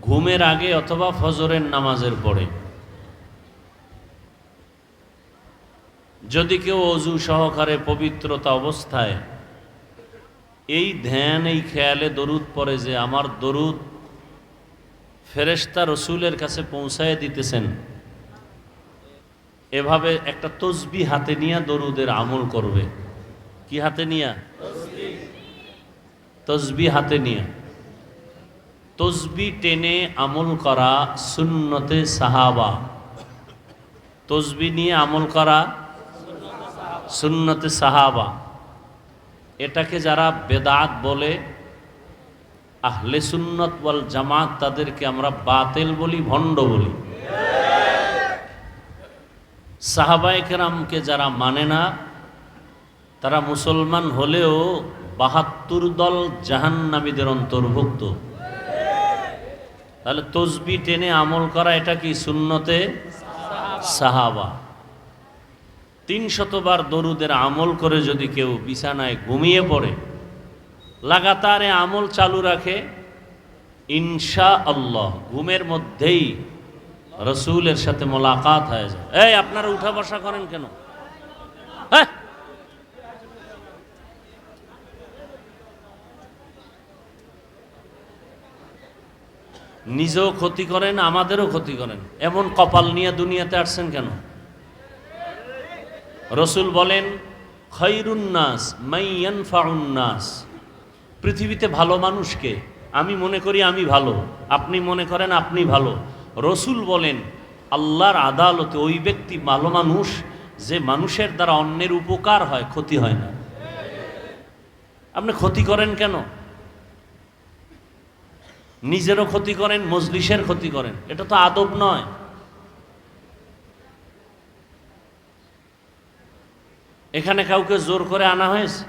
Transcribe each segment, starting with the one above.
ঘুমের আগে অথবা ফজরের নামাজের পরে। যদি কেউ অজু সহকারে পবিত্রতা অবস্থায়, এই ধ্যান, এই খেয়ালে দরুদ পড়ে যে আমার দরুদ ফেরেশতা রসুলের কাছে পৌঁছায় দিতেছেন, এভাবে একটা তসবি হাতে নিয়ে দরুদের আমল করবে। কি হাতে নিয়া? তসবি। হাতে নিয়ে। তসবি টেনে আমল করা সুন্নতে সাহাবা। তসবি নিয়ে আমল করা সুন্নতে সাহাবা। এটাকে যারা বেদাত বলে, আহলে সুন্নত ওয়াল জামাত তাদেরকে আমরা বাতেল বলি, ভণ্ড বলি। সাহাবায়ে কেরামকে যারা মানে না, তারা মুসলমান হলেও বাহাত্তর দল জাহান্নামীদের অন্তর্ভুক্ত। তাহলে তসবি টেনে আমল করা এটা কি শূন্যতে সাহাবা। তিন শতবার দরুদের আমল করে যদি কেউ বিছানায় ঘুমিয়ে পড়ে, লাগাতারে আমল চালু রাখে ইনশা আল্লাহ ঘুমের মধ্যেই রসুলের সাথে মোলাকাত হয়ে যায়। এই, আপনারা উঠা বসা করেন কেন? হ্যাঁ? নিজেও ক্ষতি করেন, আমাদেরও ক্ষতি করেন। এমন কপাল নিয়ে দুনিয়াতে আসছেন কেন? রসুল বলেন খৈরুন্নাস মাইয়ান ফাউন্নাস পৃথিবীতে ভালো মানুষকে আমি মনে করি আমি ভালো। আপনি মনে করেন আপনি ভালো। রসুল বলেন, আল্লাহর আদালতে ওই ব্যক্তি ভালো মানুষ যে মানুষের দ্বারা অন্যের উপকার হয়, ক্ষতি হয় না। আপনি ক্ষতি করেন কেন? নিজেরও ক্ষতি করেন, মজলিসের ক্ষতি করেন। এটা তো আদব নয়। এখানে কাউকে জোর করে আনা হয়েছে?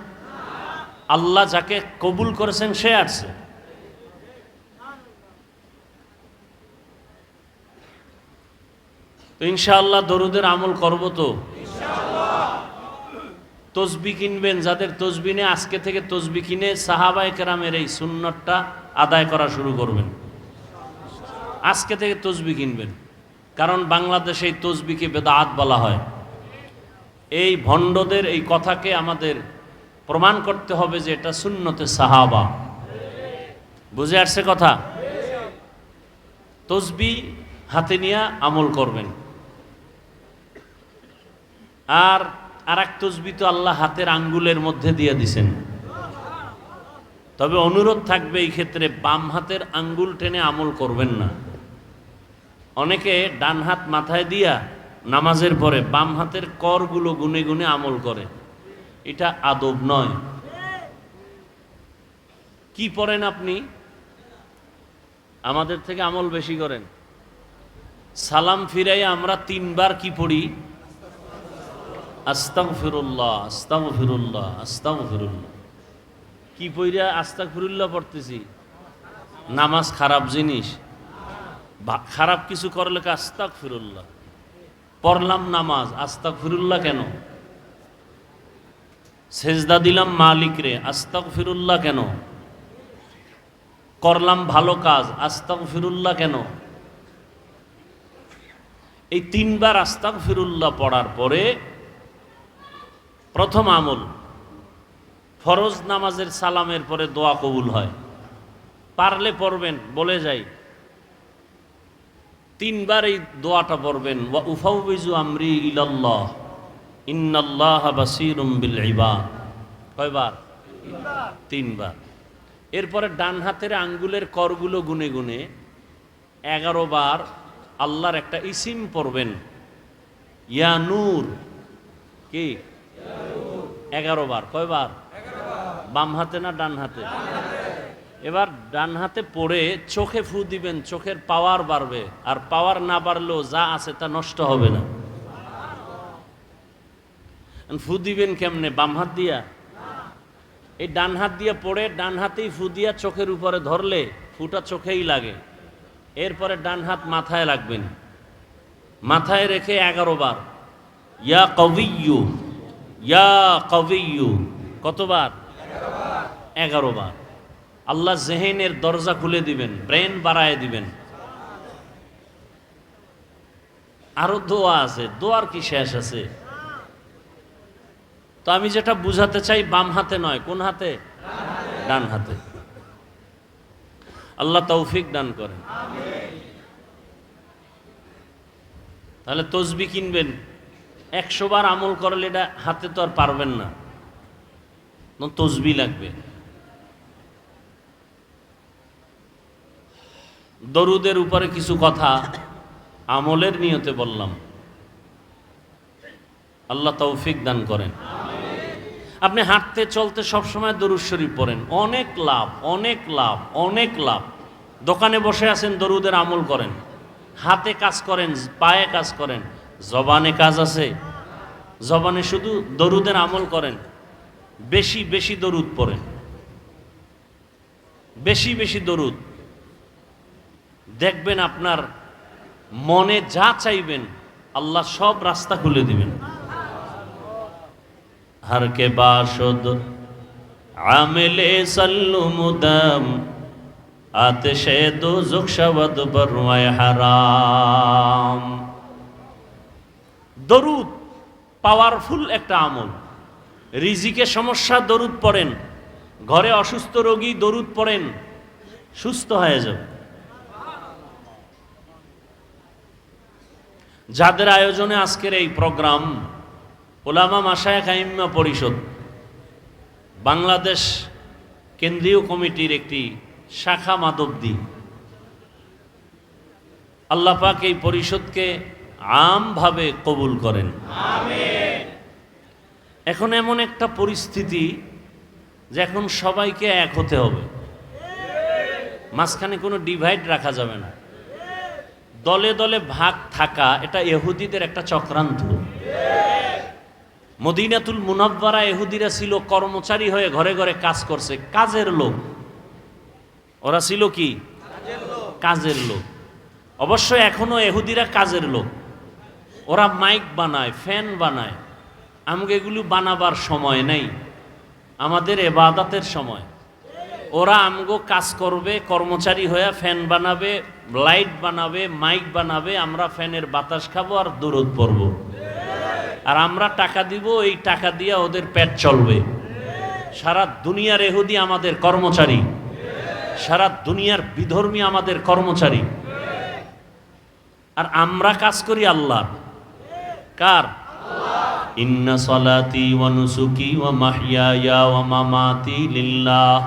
আল্লাহ যাকে কবুল করেছেন, সে আসছে তো ইনশাআল্লাহ দরুদের আমল করব তো? তসবি কিনবেন, যাদের তসবি নেই, আজকে থেকে তসবি কিনে সাহাবাই কেরামের এই সুন্নতটা আদায় করা শুরু করবেন। আজকে থেকে তসবি কিনবেন। কারণ বাংলাদেশে এই তসবিকে বেদাত বলা হয়। এই ভণ্ডদের এই কথাকে আমাদের প্রমাণ করতে হবে যে এটা শূন্যতে সাহাবা। বুঝে আসছে কথা? তসবি হাতে নিয়ে আমল করবেন। আর আর এক তসবি তো আল্লাহ হাতের আঙ্গুলের মধ্যে দিয়ে দিছেন। তবে অনুরোধ থাকবে এই ক্ষেত্রে বাম হাতের আঙ্গুল টেনে আমল করবেন না। অনেকে ডান হাত মাথায় দিয়া নামাজের পরে বাম হাতের করগুলো গুনে গুনে আমল করে। এটা আদব নয়। কি পড়েন আপনি? আমাদের থেকে আমল বেশি করেন। সালাম ফিরাই আমরা তিনবার কি পড়ি? আস্তাম ফিরুল্লাহ আস্তাম ফিরুল্লাহ আস্তাম ফিরুল্লাহ কি পইরা আস্তাগ ফিরুল্লাহ পড়তেছি? নামাজ খারাপ জিনিস। খারাপ কিছু করলে কি আস্তাগ ফিরুল্লাহ পড়লাম নামাজ আস্তাগ ফিরুল্লাহ কেন? সেজদা দিলাম মালিক রে আস্তাগ ফিরুল্লাহ কেন? করলাম ভালো কাজ আস্তাগ ফিরুল্লাহ কেন? এই তিনবার আস্তাগ ফিরুল্লাহ পড়ার পরে প্রথম আমল ফরজ নামাজের সালামের পরে দোয়া কবুল হয়। পারলে পড়বেন, বলে যাই। তিনবার এই দোয়াটা পড়বেন। ওয়া উফাউবিজু আমরি ইলাল্লাহ। ইন্নাল্লাহ বাসীরুম বিল ইবাদ। কয়বার? তিনবার। এরপরে ডান হাতের আঙ্গুলের করগুলো গুনে গুনে এগারো বার আল্লাহর একটা ইসিম পড়বেন। ইয়া নূর। কি? এগারো বার। কয়বার? বাম হাতে না ডান হাতে? এবার ডান হাতে পড়ে চোখে ফু দিবেন, চোখের পাওয়ার বাড়বে। আর পাওয়ার না বাড়লেও যা আছে তা নষ্ট হবে না। ফু দিবেন কেমনে? বাম হাত দিয়া? এই ডান হাত দিয়ে পড়ে, ডান হাতেই ফু দিয়া চোখের উপরে ধরলে, ফুটা চোখেই লাগে। এরপরে ডান হাত মাথায় রাখবেন। মাথায় রেখে এগারো বার। ইয়া কবিয়ু ইয়া কবিয়ু কতবার? এগারো বার। আল্লাহ জেহেনের দরজা খুলে দিবেন, ব্রেন বাড়ায় দিবেন। আরও দোয়া আছে, দোয়ার কি শেষ আছে? তো আমি যেটা বুঝাতে চাই, বাম হাতে নয়, কোন হাতে? ডান হাতে। আল্লাহ তৌফিক দান করেন। তাহলে তসবি কিনবেন। একশো বার আমল করলে এটা হাতে তো আর পারবেন না। তসবি লাগবে। দরুদের উপরে কিছু কথা আমলের নিয়তে বললাম। আল্লাহ তৌফিক দান করেন। আপনি হাঁটতে, চলতে সবসময় দরুদ শরীফ পড়েন। অনেক লাভ অনেক লাভ অনেক লাভ। দোকানে বসে আছেন, দরুদের আমল করেন। হাতে কাজ করেন, পায়ে কাজ করেন। জবানে কাজ আছে। জবানে শুধু দরুদের আমল করেন। বেশি বেশি দরুদ পড়ে বেশি বেশি দরুদ। দেখবেন আপনার মনে যা চাইবেন, আল্লাহ সব রাস্তা খুলে দিবেন। হারকে বাসদ আমেলে সাল্লু মুদাম আতেশে দোজক শাবাদ বরওয়ায় হারাম। দরুদ পাওয়ারফুল একটা আমল। রিজিকে সমস্যা, দরুদ পড়েন। ঘরে অসুস্থ রোগী, দরুদ পড়েন। সুস্থ হয়ে যাবে যাদের আয়োজনে আজকের এই প্রোগ্রাম, ওলামা মাসায় কাইম্মা পরিষদ, বাংলাদেশ কেন্দ্রীয় কমিটির একটি শাখা মাধবদী আল্লাহ পাক এই পরিষদকে আমভাবে কবুল করেন। এখন এমন একটা পরিস্থিতি যে এখন সবাইকে এক হতে হবে। মাঝখানে কোনো ডিভাইড রাখা যাবে না। দলে দলে ভাগ থাকা এটা এহুদিদের একটা চক্রান্ত। মদিনাতুল মুনাব্বারা এহুদিরা ছিল কর্মচারী হয়ে ঘরে ঘরে কাজ করছে, কাজের লোক। ওরা ছিল কি? কাজের লোক। অবশ্য এখনও এহুদিরা কাজের লোক। ওরা মাইক বানায় ফ্যান বানায়। আমাকে এগুলো বানাবার সময় নেই। আমাদের এবাদাতের সময়। ওরা আমগো কাজ করবে, কর্মচারী হয়ে ফ্যান বানাবে, লাইট বানাবে, মাইক বানাবে, আমরা ফ্যানের বাতাস খাব আর দূরত পড়ব। আর আমরা টাকা দিব, এই টাকা দিয়ে ওদের পেট চলবে। সারা দুনিয়ার এহুদি আমাদের কর্মচারী। সারা দুনিয়ার বিধর্মী আমাদের কর্মচারী। আর আমরা কাজ করি আল্লাহ কার? ইন্না সলাতি ওয়া নুসুকি ওয়া মাহইয়ায়া ওয়া মামাতি লিল্লাহ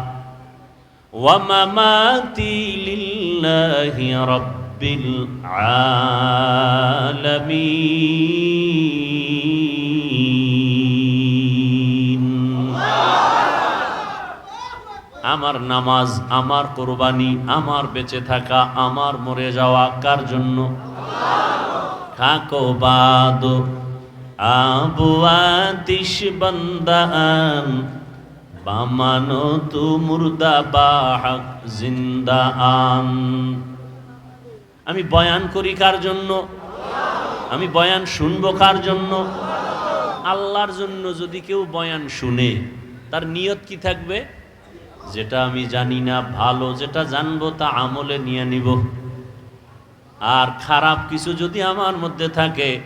ওয়া মামাতি লিল্লাহি রাব্বিল আলামিন। আমার নামাজ, আমার কোরবানি, আমার বেঁচে থাকা, আমার মরে যাওয়া কার জন্য? খাকো বাদ আবু আতিশ বন্দান বামানো তু মুর্দা বাহক জিন্দা আন। আমি বয়ান করি কার জন্য? আমি বয়ান শুনব কার জন্য? আল্লাহর জন্য যদি কেউ বয়ান শুনে, তার নিয়ত কি থাকবে? যেটা আমি জানি না, ভালো যেটা জানব তা আমলে নিয়ে নিব। আর খারাপ কিছু যদি আমার মধ্যে থাকে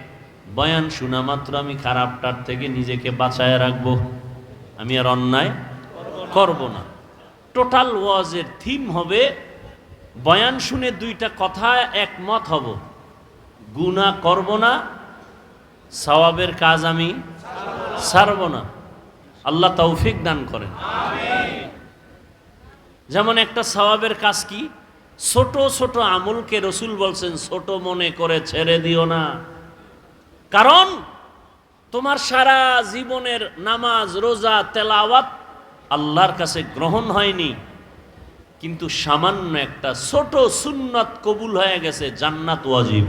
বয়ান শোনা মাত্র, আমি খারাপটার থেকে নিজেকে বাঁচায় রাখব। আমি আর অন্যায় করব না। টোটাল ওয়াজের থিম হবে, বয়ান শুনে দুইটা কথা একমত হব। গুণা করব না, সওয়াবের কাজ আমি সারব না। আল্লাহ তৌফিক দান করেন। যেমন একটা সওয়াবের কাজ কি? ছোট ছোট আমলকে রসুল বলছেন, ছোট মনে করে ছেড়ে দিও না। কারণ তোমার সারা জীবনের নামাজ, রোজা, তেলাওয়াত আল্লাহর কাছে গ্রহণ হয়নি। কিন্তু সামান্য একটা ছোট সুন্নত কবুল হয়ে গেছে, জান্নাত ওয়াজিব।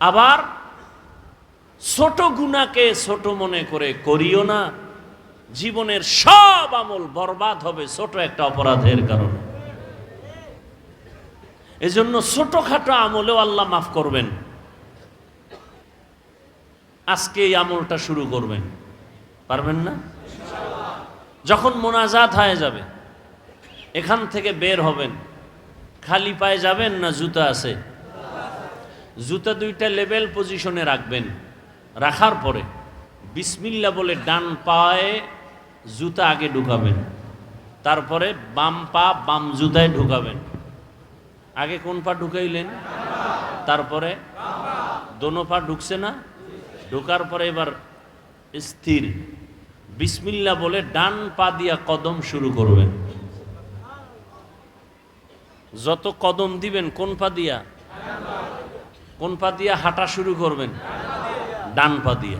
আবার ছোট গুণাকে ছোট মনে করে করিও না। জীবনের সব আমল বরবাদ হবে ছোট একটা অপরাধের কারণে। এজন্য ছোটখাটো আমলেও আল্লাহ মাফ করবেন। আজকে এই আমলটা শুরু করবেন। পারবেন না? যখন মোনাজাত হয়ে যাবে, এখান থেকে বের হবেন। খালি পায়ে যাবেন না জুতা আছে? জুতা দুইটা লেভেল পজিশনে রাখবেন। রাখার পরে বিসমিল্লা বলে ডান পায়ে জুতা আগে ঢুকাবেন। তারপরে বাম পা বাম জুতায় ঢুকাবেন। আগে কোন পা ঢুকাইলেন? তারপরে? দোনো পা ঢুকছে না? ঢোকার পরে এবার স্থির। বিসমিল্লা বলে ডান পা দিয়া কদম শুরু করবেন। যত কদম দিবেন, কোন পা দিয়া? কোন পা দিয়া হাঁটা শুরু করবেন? ডান পা দিয়া।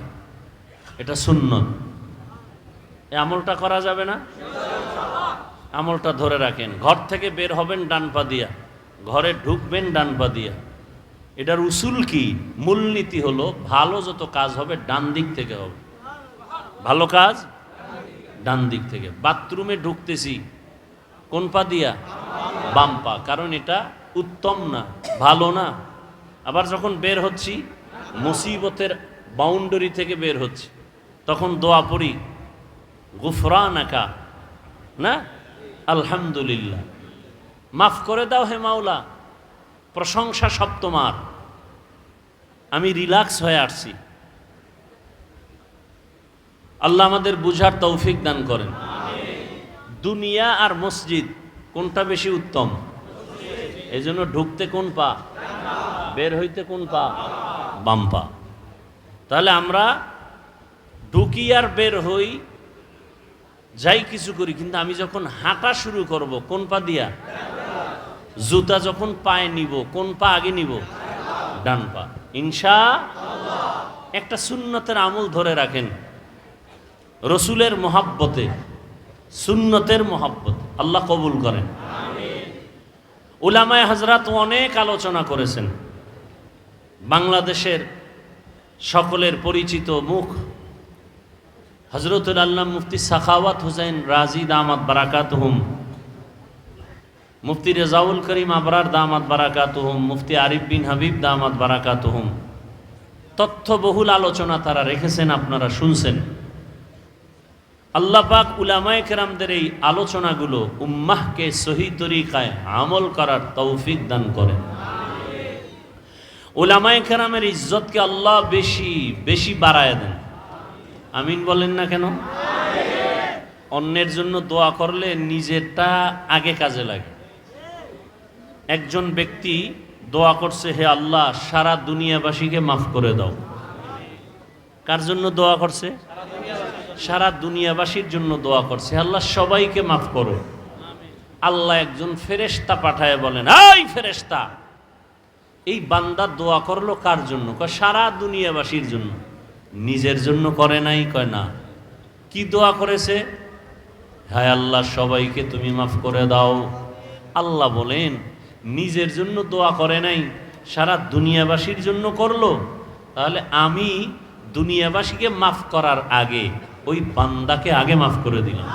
এটা এই আমলটা করা যাবে না? আমলটা ধরে রাখেন। ঘর থেকে বের হবেন ডান পা দিয়া। ঘরে ঢুকবেন ডান পা দিয়া। এটার উসুল কি? মূলনীতি হলো ভালো যত কাজ হবে ডান দিক থেকে হবে। ভালো কাজ? ডান দিক থেকে। বাথরুমে ঢুকতেছি। কোন পা দিয়া? বাম পা। কারণ এটা উত্তম না, ভালো না। আবার যখন বের হচ্ছি, মুসিবতের বাউন্ডারি থেকে বের হচ্ছি, তখন দোয়া পড়ি গুফরান একা না? আলহামদুলিল্লাহ। মাফ করে দাও হে মাওলা, প্রশংসা সব তোমার। আমি রিল্যাক্স হয়ে আসছি। আল্লাহ আমাদের বুঝার তৌফিক দান করেন। দুনিয়া আর মসজিদ কোনটা বেশি উত্তম? এই জন্য ঢুকতে কোন পা? বের হইতে কোন পা? বাম পা। তাহলে আমরা ঢুকি আর বের হই, যাই কিছু করি, কিন্তু আমি যখন হাঁটা শুরু করব, কোন পা দিয়া? জুতা যখন পায়ে নিব, কোন পা আগে নিব? ডান পা। ইনশা একটা সুন্নতের আমল ধরে রাখেন। রসুলের মহাব্বতে, সুন্নতের মহাব্বত আল্লাহ কবুল করেন। উলামায় হাজরাত অনেক আলোচনা করেছেন। বাংলাদেশের সকলের পরিচিত মুখ হজরতুল আল্লাহ মুফতি সাখাওয়াত হুসাইন রাজি দামাত বারাকাত হুম মুফতি রেজাউল করিম আবরার দামাত বারাকাত হুম মুফতি আরিফ বিন হাবিব দামাত বারাকাত হুম তথ্যবহুল আলোচনা তারা রেখেছেন, আপনারা শুনছেন। আল্লাহ পাক উলামায়ে কেরামদের এই আলোচনাগুলো উম্মাহকে সহি তরিকায় আমল করার তৌফিক দান করেন। উলামায়ে কেরামের ইজ্জতকে আল্লাহ বেশি বেশি বাড়ায় দেন। আমিন বলেন না কেন? অন্যের জন্য দোয়া করলে নিজেরটা আগে কাজে লাগে। একজন ব্যক্তি দোয়া করছে, হে আল্লাহ, সারা দুনিয়াবাসীকে মাফ করে দাও। কার জন্য দোয়া করছে? সারা দুনিয়াবাসীর জন্য দোয়া করছে। আল্লাহ, সবাইকে মাফ করো। আল্লাহ একজন ফেরেস্তা পাঠায় বলেন, এই ফেরেস্তা এই বান্দা দোয়া করল কার জন্য? কয়, সারা দুনিয়াবাসীর জন্য। নিজের জন্য করে নাই, কয়, না। কি দোয়া করেছে? হায় আল্লাহ, সবাইকে তুমি মাফ করে দাও। আল্লাহ বলেন নিজের জন্য দোয়া করে নাই, সারা দুনিয়াবাসীর জন্য করল, তাহলে আমি দুনিয়াবাসীকে মাফ করার আগে ওই বান্দাকে আগে মাফ করে দিলাম।